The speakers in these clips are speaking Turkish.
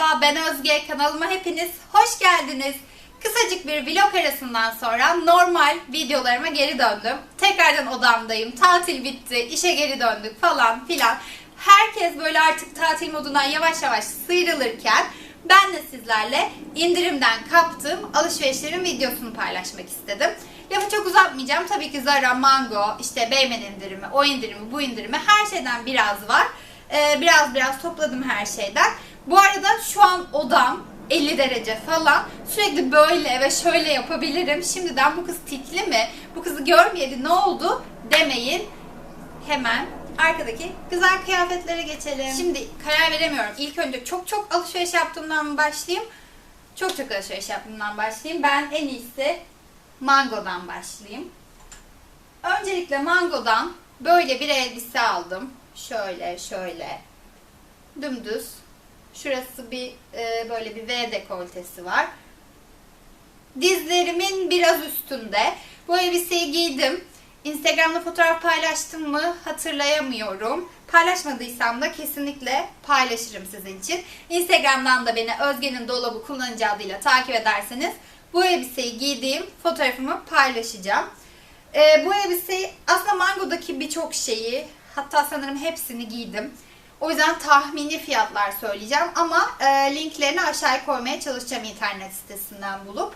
Merhaba ben Özge kanalıma hepiniz hoş geldiniz. Kısacık bir vlog arasından sonra normal videolarıma geri döndüm. Tekrardan odamdayım. Tatil bitti, işe geri döndük falan filan. Herkes böyle artık tatil modundan yavaş yavaş sıyrılırken ben de sizlerle indirimden kaptığım alışverişlerin videosunu paylaşmak istedim. Lafı çok uzatmayacağım. Tabii ki Zara, Mango, işte Beymen indirimi, o indirimi, bu indirimi her şeyden biraz var. Ee, biraz biraz topladım her şeyden. Bu arada şu an odam 50 derece falan. Sürekli böyle ve şöyle yapabilirim. Şimdiden bu kız tikli mi? Bu kızı görmeyeli ne oldu demeyin. Hemen arkadaki güzel kıyafetlere geçelim. Şimdi karar veremiyorum. İlk önce çok çok alışveriş yaptığımdan başlayayım? Çok çok alışveriş yaptığımdan başlayayım. Ben en iyisi Mango'dan başlayayım. Öncelikle Mango'dan böyle bir elbise aldım. Şöyle şöyle. Dümdüz. Şurası bir e, böyle bir V dekoltesi var. Dizlerimin biraz üstünde. Bu elbiseyi giydim. Instagram'da fotoğraf paylaştım mı hatırlayamıyorum. Paylaşmadıysam da kesinlikle paylaşırım sizin için. Instagram'dan da beni Özge'nin Dolabı kullanıcı adıyla takip ederseniz bu elbiseyi giydiğim fotoğrafımı paylaşacağım. Ee, bu elbiseyi aslında Mango'daki birçok şeyi hatta sanırım hepsini giydim. O yüzden tahmini fiyatlar söyleyeceğim ama e, linklerini aşağıya koymaya çalışacağım internet sitesinden bulup.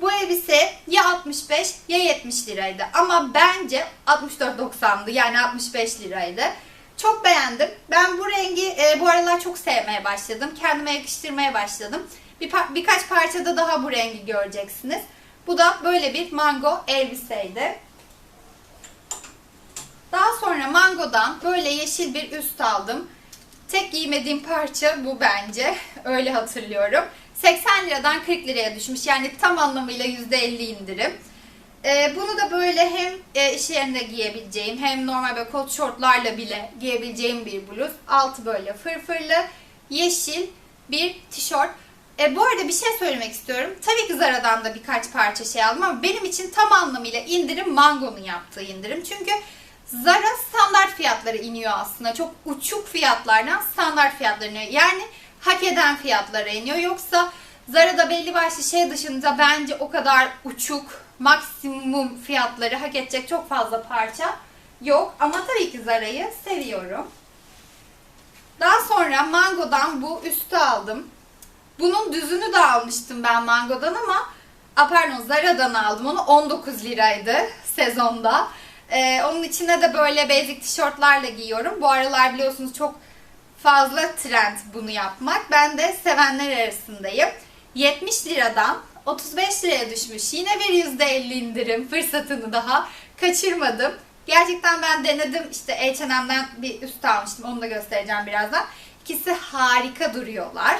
Bu elbise ya 65 ya 70 liraydı ama bence 64.90'dı yani 65 liraydı. Çok beğendim. Ben bu rengi e, bu aralar çok sevmeye başladım. Kendime yakıştırmaya başladım. Bir birkaç parçada daha bu rengi göreceksiniz. Bu da böyle bir mango elbiseydi. Daha sonra Mango'dan böyle yeşil bir üst aldım. Tek giymediğim parça bu bence. Öyle hatırlıyorum. 80 liradan 40 liraya düşmüş. Yani tam anlamıyla %50 indirim. Ee, bunu da böyle hem e, iş yerinde giyebileceğim hem normal böyle kot şortlarla bile giyebileceğim bir bluz. Altı böyle fırfırlı yeşil bir tişört. E, bu arada bir şey söylemek istiyorum. Tabii ki Zara'dan da birkaç parça şey aldım ama benim için tam anlamıyla indirim Mango'nun yaptığı indirim. Çünkü Zara standart fiyatları iniyor aslında. Çok uçuk fiyatlardan standart fiyatlara iniyor. Yani hak eden fiyatlara iniyor. Yoksa Zara'da belli başlı şey dışında bence o kadar uçuk, maksimum fiyatları hak edecek çok fazla parça yok. Ama tabii ki Zara'yı seviyorum. Daha sonra Mango'dan bu üstü aldım. Bunun düzünü de almıştım ben Mango'dan ama a pardon Zara'dan aldım onu 19 liraydı sezonda. Ee, onun içine de böyle basic tişörtlerle giyiyorum. Bu aralar biliyorsunuz çok fazla trend bunu yapmak. Ben de sevenler arasındayım. 70 liradan 35 liraya düşmüş. Yine bir %50 indirim fırsatını daha kaçırmadım. Gerçekten ben denedim. İşte H&M'den bir üst almıştım. Onu da göstereceğim birazdan. İkisi harika duruyorlar.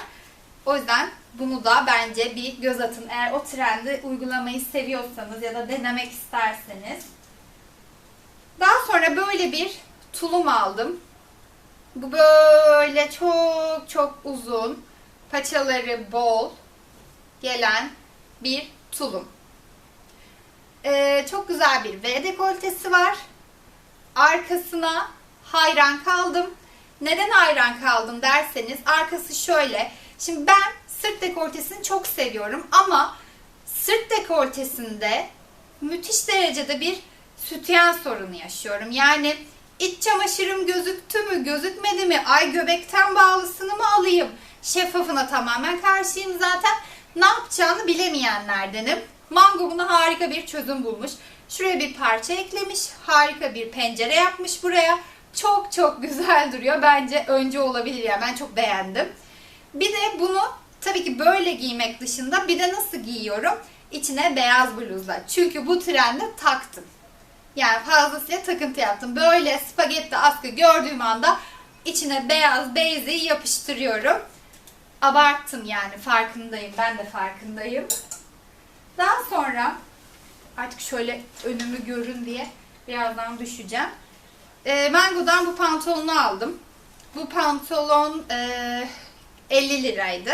O yüzden bunu da bence bir göz atın. Eğer o trendi uygulamayı seviyorsanız ya da denemek isterseniz. Daha sonra böyle bir tulum aldım. Bu böyle çok çok uzun, paçaları bol gelen bir tulum. Ee, çok güzel bir V dekoltesi var. Arkasına hayran kaldım. Neden hayran kaldım derseniz arkası şöyle. Şimdi ben sırt dekoltesini çok seviyorum ama sırt dekoltesinde müthiş derecede bir sütyen sorunu yaşıyorum. Yani iç çamaşırım gözüktü mü, gözükmedi mi, ay göbekten bağlısını mı alayım? Şeffafına tamamen karşıyım zaten. Ne yapacağını bilemeyenlerdenim. Mango buna harika bir çözüm bulmuş. Şuraya bir parça eklemiş. Harika bir pencere yapmış buraya. Çok çok güzel duruyor. Bence önce olabilir yani. Ben çok beğendim. Bir de bunu tabii ki böyle giymek dışında bir de nasıl giyiyorum? İçine beyaz bluzla. Çünkü bu trende taktım. Yani fazlasıyla takıntı yaptım. Böyle spagetti askı gördüğüm anda içine beyaz beyzi yapıştırıyorum. Abarttım yani farkındayım. Ben de farkındayım. Daha sonra artık şöyle önümü görün diye birazdan düşeceğim. E, Mango'dan bu pantolonu aldım. Bu pantolon e, 50 liraydı.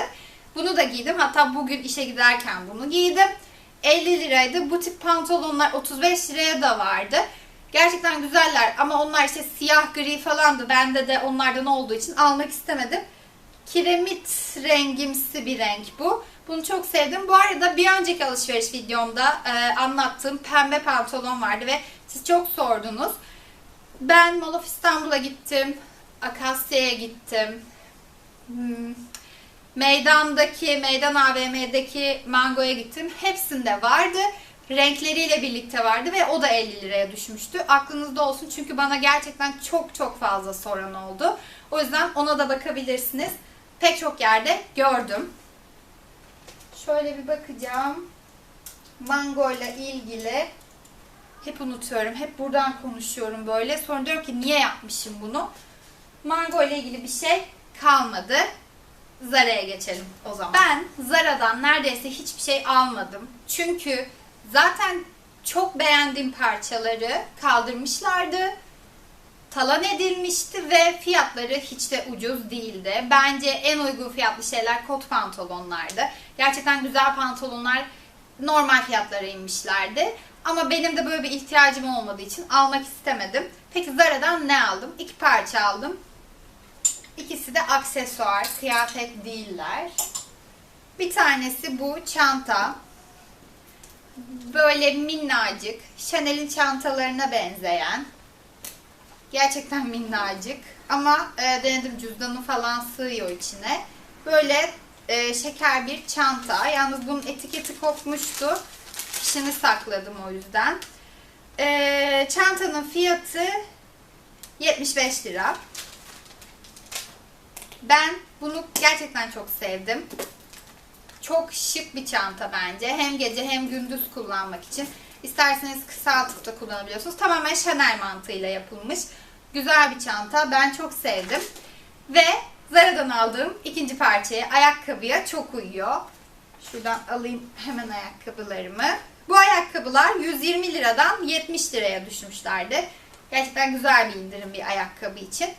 Bunu da giydim. Hatta bugün işe giderken bunu giydim. 50 liraydı. Bu tip pantolonlar 35 liraya da vardı. Gerçekten güzeller ama onlar işte siyah gri falandı. Bende de onlardan olduğu için almak istemedim. kiremit rengimsi bir renk bu. Bunu çok sevdim. Bu arada bir önceki alışveriş videomda e, anlattığım pembe pantolon vardı ve siz çok sordunuz. Ben Mall of İstanbul'a gittim. Akasya'ya gittim. Hmm, Meydandaki, Meydan AVM'deki Mango'ya gittim. Hepsinde vardı. Renkleriyle birlikte vardı ve o da 50 liraya düşmüştü. Aklınızda olsun çünkü bana gerçekten çok çok fazla soran oldu. O yüzden ona da bakabilirsiniz. Pek çok yerde gördüm. Şöyle bir bakacağım. Mango ile ilgili hep unutuyorum. Hep buradan konuşuyorum böyle. Sonra diyorum ki niye yapmışım bunu? Mango ile ilgili bir şey kalmadı. Zara'ya geçelim o zaman. Ben Zara'dan neredeyse hiçbir şey almadım. Çünkü zaten çok beğendiğim parçaları kaldırmışlardı. Talan edilmişti ve fiyatları hiç de ucuz değildi. Bence en uygun fiyatlı şeyler kot pantolonlardı. Gerçekten güzel pantolonlar normal fiyatlara inmişlerdi. Ama benim de böyle bir ihtiyacım olmadığı için almak istemedim. Peki Zara'dan ne aldım? İki parça aldım. İkisi de aksesuar, kıyafet değiller. Bir tanesi bu çanta. Böyle minnacık, Chanel'in çantalarına benzeyen. Gerçekten minnacık. Ama e, denedim cüzdanı falan sığıyor içine. Böyle e, şeker bir çanta. Yalnız bunun etiketi kopmuştu. Fişini sakladım o yüzden. E, çantanın fiyatı 75 lira. Ben bunu gerçekten çok sevdim. Çok şık bir çanta bence. Hem gece hem gündüz kullanmak için. İsterseniz kısaltıp da kullanabiliyorsunuz. Tamamen Chanel mantığıyla yapılmış. Güzel bir çanta. Ben çok sevdim. Ve Zara'dan aldığım ikinci parçaya, ayakkabıya çok uyuyor. Şuradan alayım hemen ayakkabılarımı. Bu ayakkabılar 120 liradan 70 liraya düşmüşlerdi. Gerçekten güzel bir indirim bir ayakkabı için.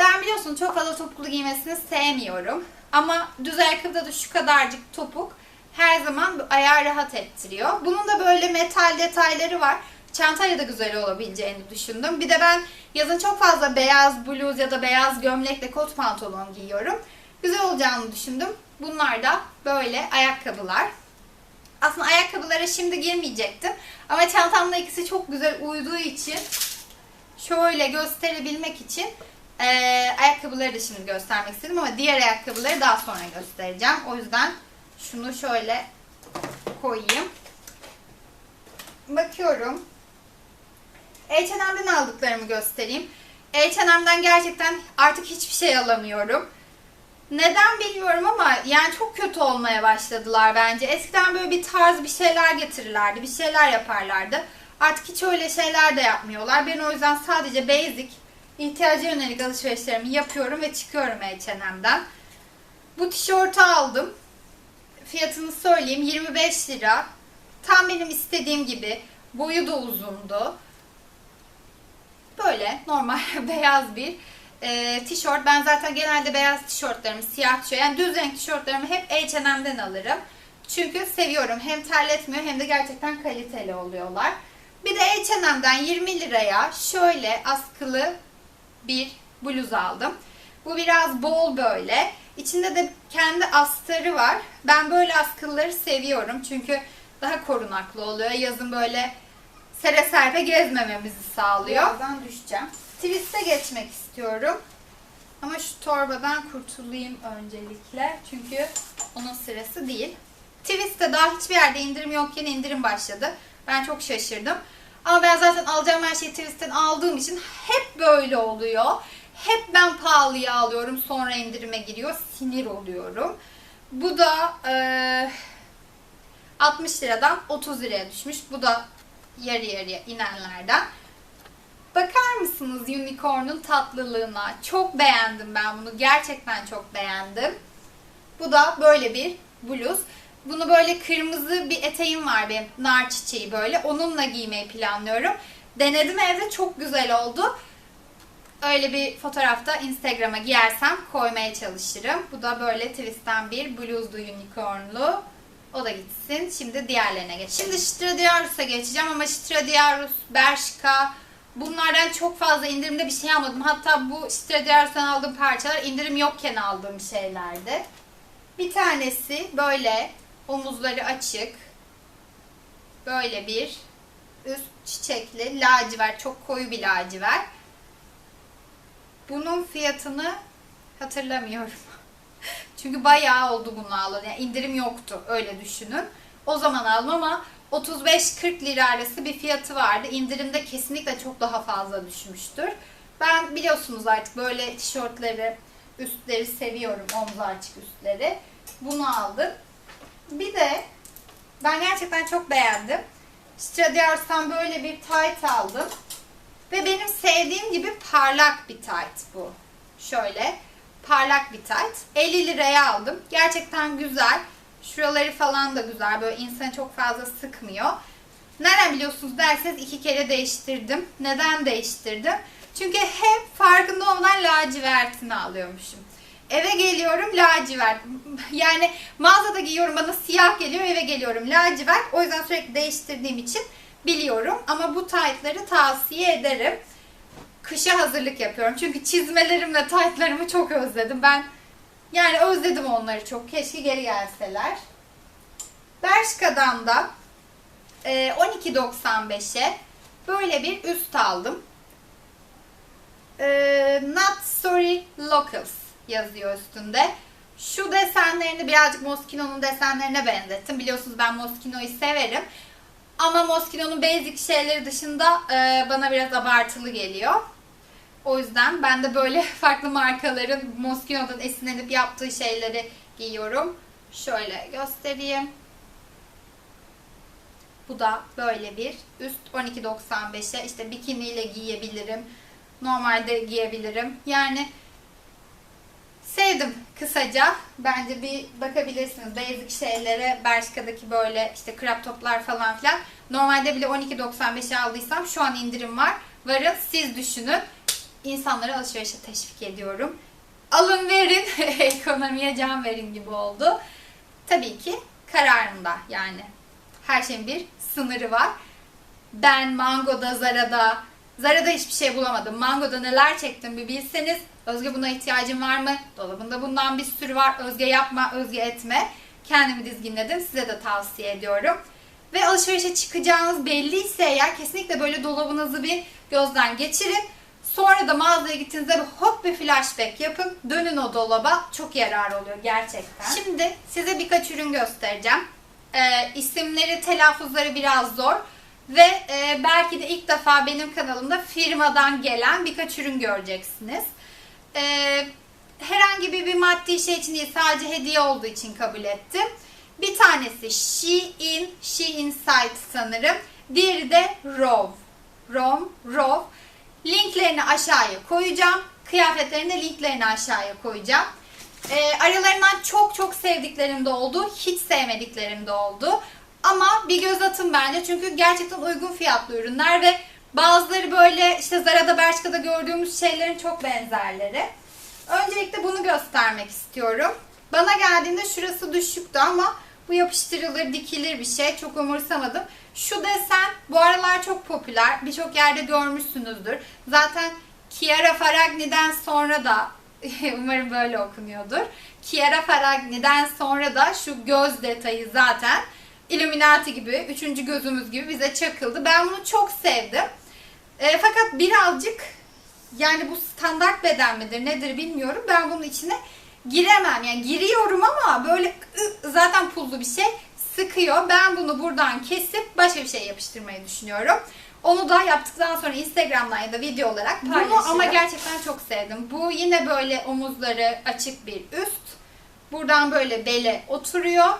Ben biliyorsun çok fazla topuklu giymesini sevmiyorum. Ama düz ayakkabıda da şu kadarcık topuk her zaman ayağı rahat ettiriyor. Bunun da böyle metal detayları var. Çantayla da güzel olabileceğini düşündüm. Bir de ben yazın çok fazla beyaz bluz ya da beyaz gömlekle kot pantolon giyiyorum. Güzel olacağını düşündüm. Bunlar da böyle ayakkabılar. Aslında ayakkabılara şimdi girmeyecektim. Ama çantamla ikisi çok güzel uyduğu için şöyle gösterebilmek için ee, ayakkabıları da şimdi göstermek istedim ama diğer ayakkabıları daha sonra göstereceğim. O yüzden şunu şöyle koyayım. Bakıyorum. H&M'den aldıklarımı göstereyim. H&M'den gerçekten artık hiçbir şey alamıyorum. Neden bilmiyorum ama yani çok kötü olmaya başladılar bence. Eskiden böyle bir tarz bir şeyler getirirlerdi, bir şeyler yaparlardı. Artık hiç öyle şeyler de yapmıyorlar. Ben o yüzden sadece basic ihtiyaca yönelik alışverişlerimi yapıyorum ve çıkıyorum H&M'den. Bu tişörtü aldım. Fiyatını söyleyeyim 25 lira. Tam benim istediğim gibi. Boyu da uzundu. Böyle normal beyaz bir e, tişört. Ben zaten genelde beyaz tişörtlerimi siyah tişört yani düz renk tişörtlerimi hep H&M'den alırım. Çünkü seviyorum. Hem terletmiyor hem de gerçekten kaliteli oluyorlar. Bir de H&M'den 20 liraya şöyle askılı bir bluz aldım. Bu biraz bol böyle. İçinde de kendi astarı var. Ben böyle askılları seviyorum. Çünkü daha korunaklı oluyor. Yazın böyle sere serpe gezmememizi sağlıyor. Birazdan düşeceğim. Twist'e geçmek istiyorum. Ama şu torbadan kurtulayım öncelikle. Çünkü onun sırası değil. Twist'te daha hiçbir yerde indirim yokken indirim başladı. Ben çok şaşırdım. Ama ben zaten alacağım her şeyi Twist'ten aldığım için hep böyle oluyor. Hep ben pahalıya alıyorum sonra indirime giriyor. Sinir oluyorum. Bu da e, 60 liradan 30 liraya düşmüş. Bu da yarı yarıya inenlerden. Bakar mısınız unicorn'un tatlılığına? Çok beğendim ben bunu. Gerçekten çok beğendim. Bu da böyle bir bluz. Bunu böyle kırmızı bir eteğim var benim. Nar çiçeği böyle. Onunla giymeyi planlıyorum. Denedim evde çok güzel oldu. Öyle bir fotoğrafta Instagram'a giyersem koymaya çalışırım. Bu da böyle twist'ten bir bluzlu unicornlu. O da gitsin. Şimdi diğerlerine geç. Şimdi Stradivarius'a geçeceğim ama Stradivarius, Bershka bunlardan çok fazla indirimde bir şey almadım. Hatta bu Stradivarius'tan aldığım parçalar indirim yokken aldığım şeylerdi. Bir tanesi böyle omuzları açık. Böyle bir üst çiçekli lacivert, çok koyu bir lacivert. Bunun fiyatını hatırlamıyorum. Çünkü bayağı oldu bunu alalı. Yani indirim yoktu öyle düşünün. O zaman aldım ama 35-40 lira arası bir fiyatı vardı. İndirimde kesinlikle çok daha fazla düşmüştür. Ben biliyorsunuz artık böyle tişörtleri, üstleri seviyorum. Omzu açık üstleri. Bunu aldım. Bir de ben gerçekten çok beğendim. Stradivarius'tan böyle bir tight aldım. Ve benim sevdiğim gibi parlak bir tight bu. Şöyle parlak bir tight. 50 liraya aldım. Gerçekten güzel. Şuraları falan da güzel. Böyle insanı çok fazla sıkmıyor. Nereden biliyorsunuz derseniz iki kere değiştirdim. Neden değiştirdim? Çünkü hep farkında olmadan lacivertini alıyormuşum. Eve geliyorum lacivert. Yani mağazada giyiyorum bana siyah geliyor eve geliyorum lacivert. O yüzden sürekli değiştirdiğim için biliyorum. Ama bu taytları tavsiye ederim. Kışa hazırlık yapıyorum. Çünkü çizmelerim ve taytlarımı çok özledim. Ben yani özledim onları çok. Keşke geri gelseler. Bershka'dan da e, 12.95'e böyle bir üst aldım. E, Not Sorry Locals yazıyor üstünde. Şu desenlerini birazcık Moschino'nun desenlerine benzettim. Biliyorsunuz ben Moschino'yu severim. Ama Moschino'nun basic şeyleri dışında e, bana biraz abartılı geliyor. O yüzden ben de böyle farklı markaların Moschino'dan esinlenip yaptığı şeyleri giyiyorum. Şöyle göstereyim. Bu da böyle bir üst 12.95'e işte bikiniyle giyebilirim. Normalde giyebilirim. Yani sevdim kısaca. Bence bir bakabilirsiniz basic şeylere. Bershka'daki böyle işte crop toplar falan filan. Normalde bile 12.95'e aldıysam şu an indirim var. Varın siz düşünün. İnsanları alışverişe teşvik ediyorum. Alın verin, ekonomiye can verin gibi oldu. Tabii ki kararımda yani. Her şeyin bir sınırı var. Ben Mango'da, Zara'da, Zara'da hiçbir şey bulamadım. Mango'da neler çektim bir bilseniz. Özge buna ihtiyacın var mı? Dolabında bundan bir sürü var. Özge yapma, Özge etme. Kendimi dizginledim. Size de tavsiye ediyorum. Ve alışverişe çıkacağınız belliyse eğer kesinlikle böyle dolabınızı bir gözden geçirin. Sonra da mağazaya gittiğinizde bir hop bir flashback yapın. Dönün o dolaba. Çok yarar oluyor gerçekten. Şimdi size birkaç ürün göstereceğim. Ee, isimleri, telaffuzları biraz zor. Ve e, belki de ilk defa benim kanalımda firmadan gelen birkaç ürün göreceksiniz. Ee, herhangi bir, bir maddi şey için değil sadece hediye olduğu için kabul ettim. Bir tanesi Shein, Shein site sanırım. Diğeri de Rove. Rom, Rove. Linklerini aşağıya koyacağım. Kıyafetlerin de linklerini aşağıya koyacağım. E, aralarından çok çok sevdiklerim de oldu. Hiç sevmediklerim de oldu. Ama bir göz atın bence. Çünkü gerçekten uygun fiyatlı ürünler ve bazıları böyle işte Zara'da Bershka'da gördüğümüz şeylerin çok benzerleri. Öncelikle bunu göstermek istiyorum. Bana geldiğinde şurası düşüktü ama bu yapıştırılır, dikilir bir şey. Çok umursamadım. Şu desen bu aralar çok popüler. Birçok yerde görmüşsünüzdür. Zaten Chiara Ferragni'den sonra da umarım böyle okunuyordur. Chiara Ferragni'den sonra da şu göz detayı zaten Illuminati gibi, üçüncü gözümüz gibi bize çakıldı. Ben bunu çok sevdim. E, fakat birazcık yani bu standart beden midir nedir bilmiyorum. Ben bunun içine giremem. Yani giriyorum ama böyle zaten pullu bir şey sıkıyor. Ben bunu buradan kesip başka bir şey yapıştırmayı düşünüyorum. Onu da yaptıktan sonra Instagram'dan ya da video olarak paylaşırım. Bunu ama gerçekten çok sevdim. Bu yine böyle omuzları açık bir üst. Buradan böyle bele oturuyor.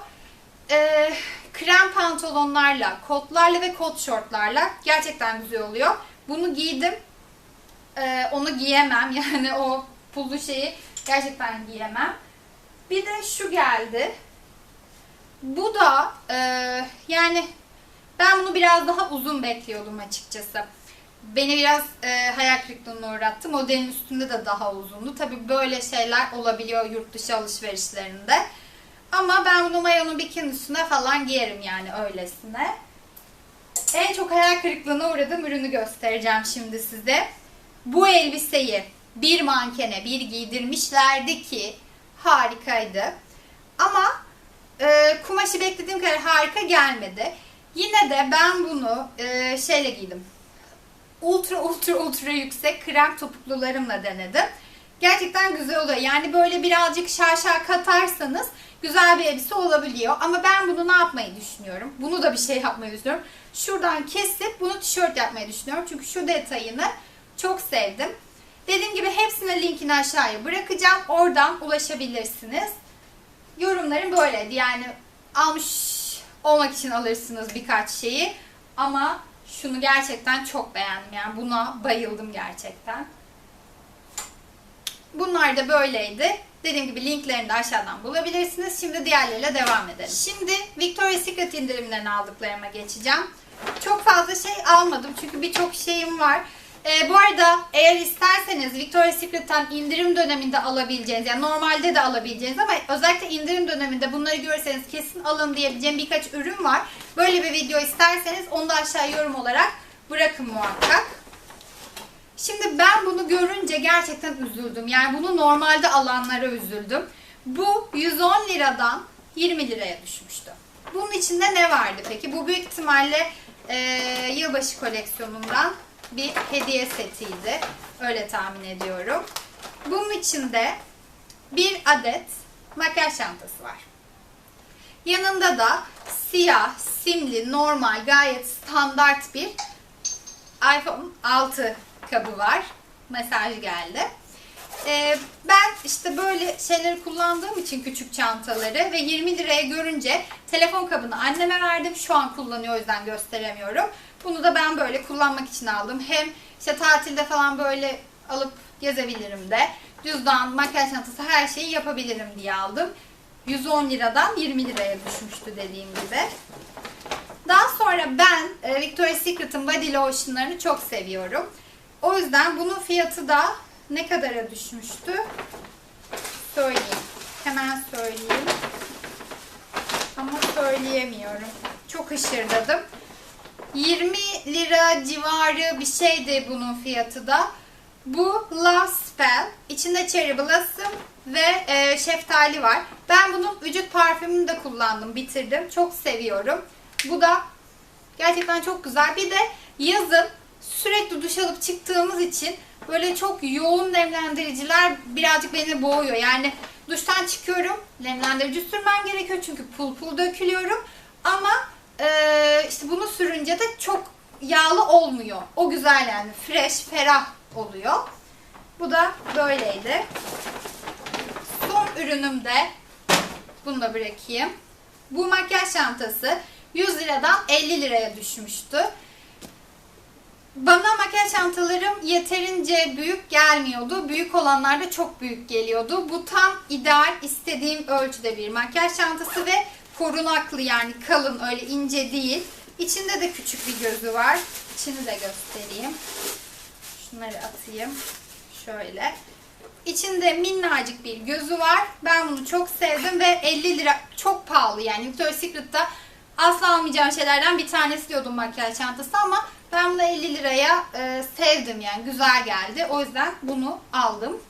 Ee, krem pantolonlarla, kotlarla ve kot şortlarla gerçekten güzel oluyor. Bunu giydim. Ee, onu giyemem. Yani o pullu şeyi gerçekten giyemem. Bir de şu geldi. Bu da e, yani ben bunu biraz daha uzun bekliyordum açıkçası. Beni biraz e, hayal kırıklığına uğrattı. Modelin üstünde de daha uzundu. Tabi böyle şeyler olabiliyor yurt dışı En çok hayal kırıklığına uğradığım ürünü göstereceğim şimdi size. Bu elbiseyi bir mankene bir giydirmişlerdi ki harikaydı. Ama e, kumaşı beklediğim kadar harika gelmedi. Yine de ben bunu e, şeyle giydim. Ultra ultra ultra yüksek krem topuklularımla denedim. Gerçekten güzel oluyor. Yani böyle birazcık şaşa katarsanız güzel bir elbise olabiliyor. Ama ben bunu ne yapmayı düşünüyorum? Bunu da bir şey yapmayı düşünüyorum. Şuradan kesip bunu tişört yapmayı düşünüyorum. Çünkü şu detayını çok sevdim. Dediğim gibi hepsine linkini aşağıya bırakacağım. Oradan ulaşabilirsiniz. Yorumlarım böyleydi. Yani almış olmak için alırsınız birkaç şeyi. Ama şunu gerçekten çok beğendim. Yani buna bayıldım gerçekten. Bunlar da böyleydi. Dediğim gibi linklerini de aşağıdan bulabilirsiniz. Şimdi diğerleriyle devam edelim. Şimdi Victoria's Secret indirimlerini aldıklarıma geçeceğim. Çok fazla şey almadım çünkü birçok şeyim var. Ee, bu arada eğer isterseniz Victoria's Secret'tan indirim döneminde alabileceğiniz, yani normalde de alabileceğiniz ama özellikle indirim döneminde bunları görürseniz kesin alın diyebileceğim birkaç ürün var. Böyle bir video isterseniz onu da aşağı yorum olarak bırakın muhakkak. Şimdi ben bunu görünce gerçekten üzüldüm. Yani bunu normalde alanlara üzüldüm. Bu 110 liradan 20 liraya düşmüştü. Bunun içinde ne vardı peki? Bu büyük ihtimalle e, yılbaşı koleksiyonundan bir hediye setiydi. Öyle tahmin ediyorum. Bunun içinde bir adet makyaj çantası var. Yanında da siyah, simli, normal, gayet standart bir iPhone 6 kabı var. Mesaj geldi. Ee, ben işte böyle şeyleri kullandığım için küçük çantaları ve 20 liraya görünce telefon kabını anneme verdim. Şu an kullanıyor o yüzden gösteremiyorum. Bunu da ben böyle kullanmak için aldım. Hem işte tatilde falan böyle alıp gezebilirim de. Cüzdan, makyaj çantası her şeyi yapabilirim diye aldım. 110 liradan 20 liraya düşmüştü dediğim gibi. Daha sonra ben e, Victoria's Secret'ın body lotionlarını çok seviyorum. O yüzden bunun fiyatı da ne kadara düşmüştü? Söyleyeyim. Hemen söyleyeyim. Ama söyleyemiyorum. Çok hışırdadım. 20 lira civarı bir şeydi bunun fiyatı da. Bu Love Spell. İçinde Cherry Blossom ve e, şeftali var. Ben bunun vücut parfümünü de kullandım, bitirdim. Çok seviyorum. Bu da gerçekten çok güzel. Bir de yazın sürekli duş alıp çıktığımız için böyle çok yoğun nemlendiriciler birazcık beni boğuyor. Yani duştan çıkıyorum, nemlendirici sürmem gerekiyor çünkü pul pul dökülüyorum. Ama e, işte bunu sürünce de çok yağlı olmuyor. O güzel yani fresh, ferah oluyor. Bu da böyleydi. Son ürünüm de bunu da bırakayım. Bu makyaj çantası 100 liradan 50 liraya düşmüştü. Bana makyaj çantalarım yeterince büyük gelmiyordu. Büyük olanlar da çok büyük geliyordu. Bu tam ideal istediğim ölçüde bir makyaj çantası ve korunaklı yani kalın öyle ince değil. İçinde de küçük bir gözü var. İçini de göstereyim. Şunları atayım. Şöyle. İçinde minnacık bir gözü var. Ben bunu çok sevdim ve 50 lira çok pahalı yani Victoria's Secret'ta asla almayacağım şeylerden bir tanesi diyordum makyaj çantası ama ben bunu 50 liraya e, sevdim yani güzel geldi. O yüzden bunu aldım.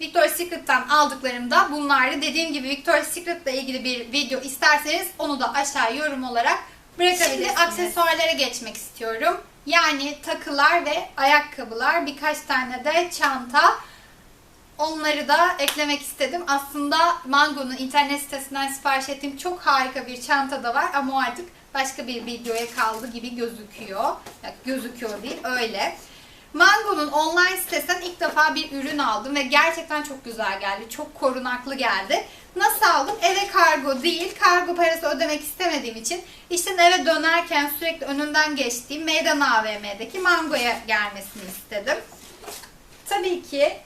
Victoria's Secret'tan aldıklarım da bunlardı. Dediğim gibi Victoria's Secret'la ilgili bir video isterseniz onu da aşağı yorum olarak bırakabilirsiniz. Aksesuarlara geçmek istiyorum. Yani takılar ve ayakkabılar, birkaç tane de çanta. Onları da eklemek istedim. Aslında Mango'nun internet sitesinden sipariş ettiğim çok harika bir çanta da var ama o artık başka bir videoya kaldı gibi gözüküyor. Yani gözüküyor değil, öyle. Mango'nun online sitesinden ilk defa bir ürün aldım ve gerçekten çok güzel geldi. Çok korunaklı geldi. Nasıl aldım? Eve kargo değil. Kargo parası ödemek istemediğim için işte eve dönerken sürekli önünden geçtiğim Meydan AVM'deki Mango'ya gelmesini istedim. Tabii ki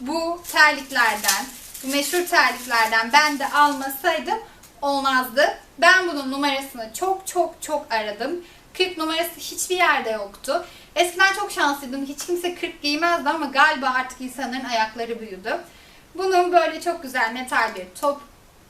bu terliklerden, bu meşhur terliklerden ben de almasaydım olmazdı. Ben bunun numarasını çok çok çok aradım. 40 numarası hiçbir yerde yoktu. Eskiden çok şanslıydım. Hiç kimse 40 giymezdi ama galiba artık insanların ayakları büyüdü. Bunun böyle çok güzel metal bir top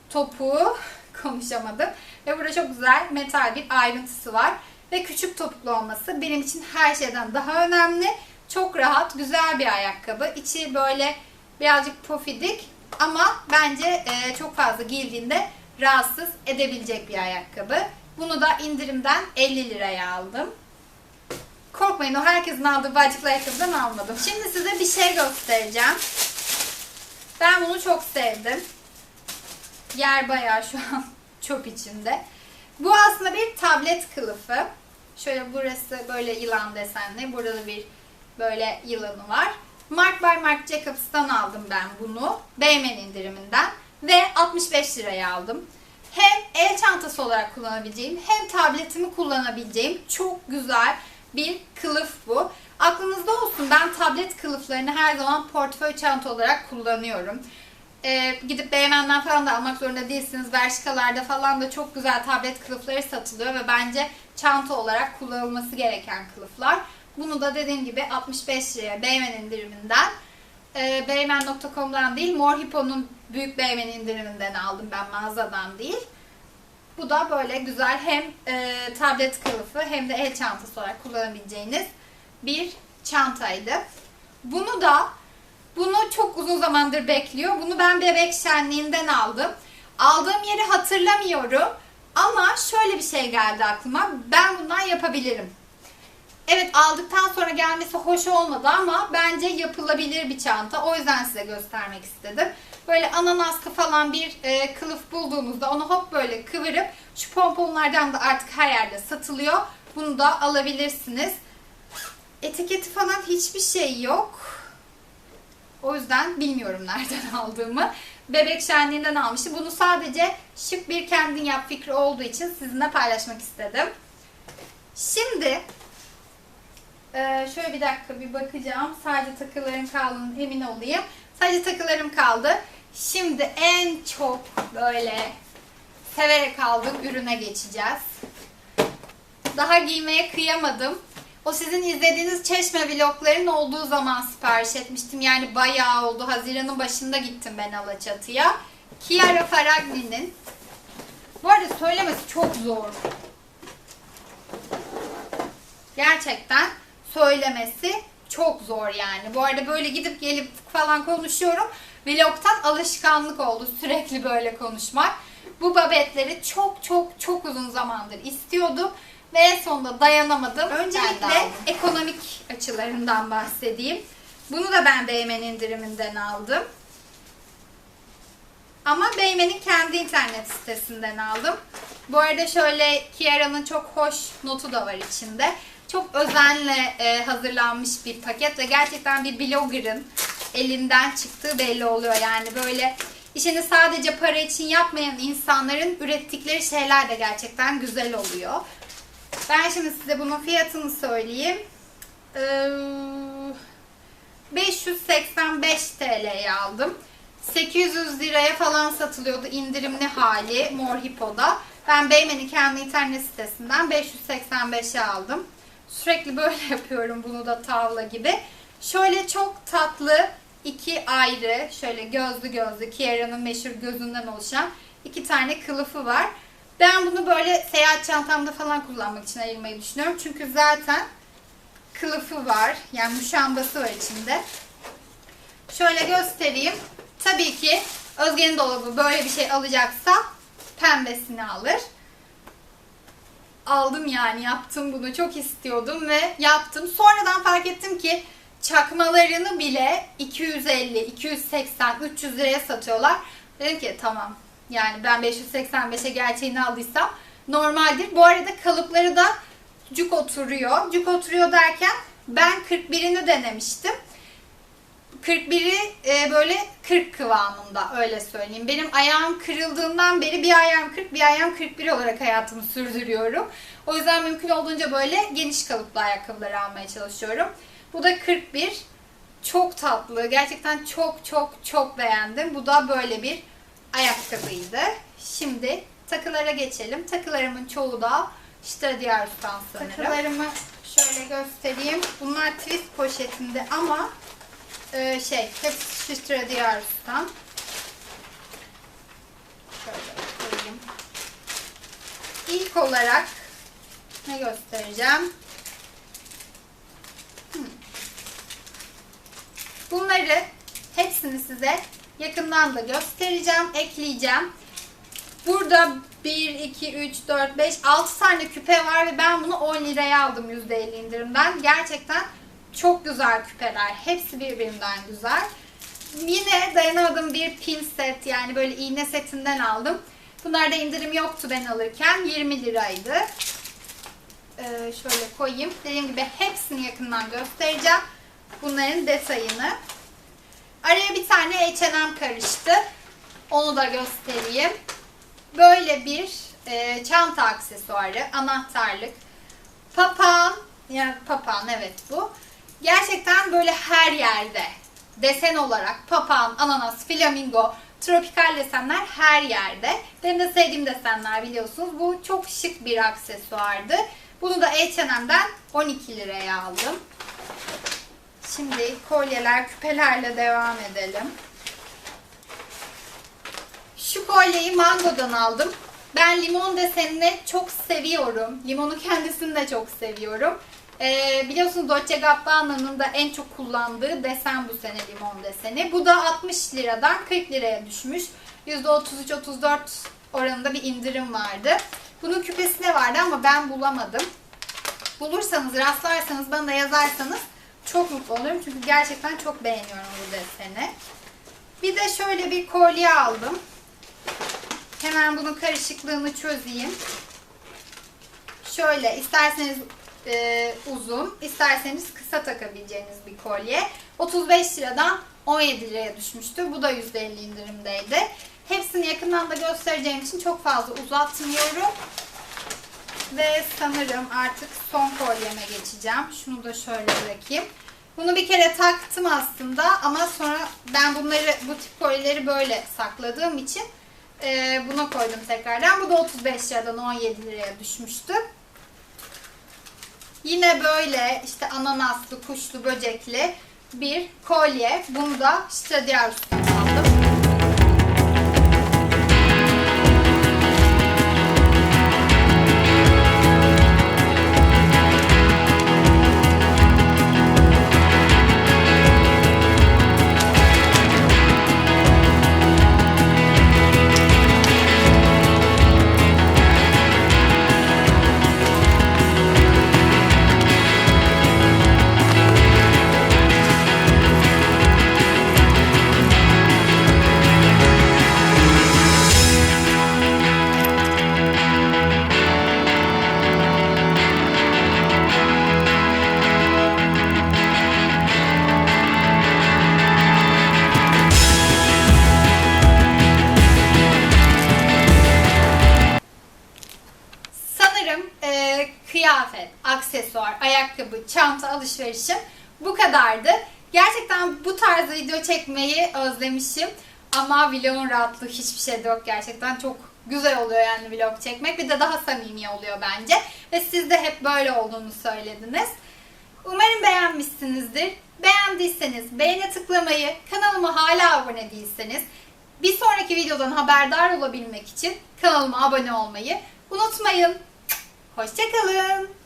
topuğu, konuşamadım. Ve burada çok güzel metal bir ayrıntısı var. Ve küçük topuklu olması benim için her şeyden daha önemli. Çok rahat, güzel bir ayakkabı. İçi böyle birazcık pofidik ama bence çok fazla giyildiğinde rahatsız edebilecek bir ayakkabı. Bunu da indirimden 50 liraya aldım. Korkmayın o herkesin aldığı bacıklı ayakkabıdan almadım. Şimdi size bir şey göstereceğim. Ben bunu çok sevdim. Yer bayağı şu an çöp içinde. Bu aslında bir tablet kılıfı. Şöyle burası böyle yılan desenli. Burada da bir böyle yılanı var. Mark by Marc Jacobs'tan aldım ben bunu. Beymen indiriminden. Ve 65 liraya aldım. Hem el çantası olarak kullanabileceğim hem tabletimi kullanabileceğim çok güzel bir kılıf bu. Aklınızda olsun ben tablet kılıflarını her zaman portföy çanta olarak kullanıyorum. Ee, gidip Beymen'den falan da almak zorunda değilsiniz. Bershkalarda falan da çok güzel tablet kılıfları satılıyor ve bence çanta olarak kullanılması gereken kılıflar. Bunu da dediğim gibi 65 liraya Beymen indiriminden e, Beymen.com'dan değil Mor Hippo'nun büyük Beymen indiriminden aldım ben mağazadan değil. Bu da böyle güzel hem e, tablet kılıfı hem de el çantası olarak kullanabileceğiniz bir çantaydı. Bunu da bunu çok uzun zamandır bekliyor. Bunu ben bebek şenliğinden aldım. Aldığım yeri hatırlamıyorum. Ama şöyle bir şey geldi aklıma. Ben bundan yapabilirim. Evet aldıktan sonra gelmesi hoş olmadı ama bence yapılabilir bir çanta. O yüzden size göstermek istedim. Böyle ananaskı falan bir e, kılıf bulduğunuzda onu hop böyle kıvırıp şu pomponlardan da artık her yerde satılıyor. Bunu da alabilirsiniz. Etiketi falan hiçbir şey yok. O yüzden bilmiyorum nereden aldığımı. Bebek şenliğinden almıştım. Bunu sadece şık bir kendin yap fikri olduğu için sizinle paylaşmak istedim. Şimdi ee, şöyle bir dakika bir bakacağım. Sadece takılarım kaldığını emin olayım. Sadece takılarım kaldı. Şimdi en çok böyle severek aldığım ürüne geçeceğiz. Daha giymeye kıyamadım. O sizin izlediğiniz çeşme vlogların olduğu zaman sipariş etmiştim. Yani bayağı oldu. Haziran'ın başında gittim ben Alaçatı'ya. Chiara Ferragni'nin. Bu arada söylemesi çok zor. Gerçekten söylemesi çok zor yani. Bu arada böyle gidip gelip falan konuşuyorum. Vlogtan alışkanlık oldu sürekli böyle konuşmak. Bu babetleri çok çok çok uzun zamandır istiyordum ve en sonunda dayanamadım. Öncelikle ekonomik açılarından bahsedeyim. Bunu da ben Beymen indiriminden aldım. Ama Beymen'in kendi internet sitesinden aldım. Bu arada şöyle Kiara'nın çok hoş notu da var içinde. Çok özenle e, hazırlanmış bir paket ve gerçekten bir blogger'ın elinden çıktığı belli oluyor. Yani böyle işini sadece para için yapmayan insanların ürettikleri şeyler de gerçekten güzel oluyor. Ben şimdi size bunun fiyatını söyleyeyim. Ee, 585 TL'ye aldım. 800 liraya falan satılıyordu indirimli hali Mor Hippo'da. Ben Beymen'in kendi internet sitesinden 585'e aldım. Sürekli böyle yapıyorum bunu da tavla gibi. Şöyle çok tatlı iki ayrı şöyle gözlü gözlü Kiara'nın meşhur gözünden oluşan iki tane kılıfı var. Ben bunu böyle seyahat çantamda falan kullanmak için ayırmayı düşünüyorum. Çünkü zaten kılıfı var. Yani muşambası var içinde. Şöyle göstereyim. Tabii ki Özge'nin dolabı böyle bir şey alacaksa pembesini alır. Aldım yani yaptım bunu çok istiyordum ve yaptım. Sonradan fark ettim ki çakmalarını bile 250, 280, 300 liraya satıyorlar. Dedim ki tamam yani ben 585'e gerçeğini aldıysam normaldir. Bu arada kalıpları da cuk oturuyor. Cuk oturuyor derken ben 41'ini denemiştim. 41'i e, böyle 40 kıvamında öyle söyleyeyim. Benim ayağım kırıldığından beri bir ayağım 40 bir ayağım 41 olarak hayatımı sürdürüyorum. O yüzden mümkün olduğunca böyle geniş kalıplı ayakkabıları almaya çalışıyorum. Bu da 41. Çok tatlı. Gerçekten çok çok çok beğendim. Bu da böyle bir ayakkabıydı. Şimdi takılara geçelim. Takılarımın çoğu da Stradivarius'tan sanırım. Takılarımı şöyle göstereyim. Bunlar twist poşetinde ama e, şey hepsi Stradivarius'tan. Şöyle koyayım. ilk olarak ne göstereceğim? Hmm. Bunları hepsini size yakından da göstereceğim, ekleyeceğim. Burada 1, 2, 3, 4, 5, 6 tane küpe var ve ben bunu 10 liraya aldım %50 indirimden. Gerçekten çok güzel küpeler. Hepsi birbirinden güzel. Yine dayanamadım bir pin set yani böyle iğne setinden aldım. Bunlarda indirim yoktu ben alırken. 20 liraydı. Ee, şöyle koyayım. Dediğim gibi hepsini yakından göstereceğim. Bunların detayını. Araya bir tane H&M karıştı. Onu da göstereyim. Böyle bir e, çanta aksesuarı, anahtarlık. Papağan, yani papağan evet bu. Gerçekten böyle her yerde desen olarak papağan, ananas, flamingo, tropikal desenler her yerde. Benim de sevdiğim desenler biliyorsunuz. Bu çok şık bir aksesuardı. Bunu da H&M'den 12 liraya aldım. Şimdi kolyeler, küpelerle devam edelim. Şu kolyeyi Mango'dan aldım. Ben limon desenini çok seviyorum. Limonu kendisini de çok seviyorum. Ee, biliyorsunuz Dolce Gabbana'nın da en çok kullandığı desen bu sene limon deseni. Bu da 60 liradan 40 liraya düşmüş. %33-34 oranında bir indirim vardı. Bunun küpesi de vardı ama ben bulamadım. Bulursanız, rastlarsanız bana da yazarsanız çok mutlu olurum. Çünkü gerçekten çok beğeniyorum bu deseni. Bir de şöyle bir kolye aldım. Hemen bunun karışıklığını çözeyim. Şöyle isterseniz e, uzun, isterseniz kısa takabileceğiniz bir kolye. 35 liradan 17 liraya düşmüştü. Bu da %50 indirimdeydi. Hepsini yakından da göstereceğim için çok fazla uzatmıyorum. Ve sanırım artık son kolyeme geçeceğim. Şunu da şöyle bırakayım. Bunu bir kere taktım aslında ama sonra ben bunları bu tip kolyeleri böyle sakladığım için e, buna koydum tekrardan. Bu da 35 liradan 17 liraya düşmüştü. Yine böyle işte ananaslı, kuşlu, böcekli bir kolye. Bunu da Stradivarius'tan aldım. Çekmeyi özlemişim. Ama vlogun rahatlığı hiçbir şey yok gerçekten. Çok güzel oluyor yani vlog çekmek. Bir de daha samimi oluyor bence. Ve siz de hep böyle olduğunu söylediniz. Umarım beğenmişsinizdir. Beğendiyseniz beğene tıklamayı, kanalıma hala abone değilseniz bir sonraki videodan haberdar olabilmek için kanalıma abone olmayı unutmayın. Hoşçakalın.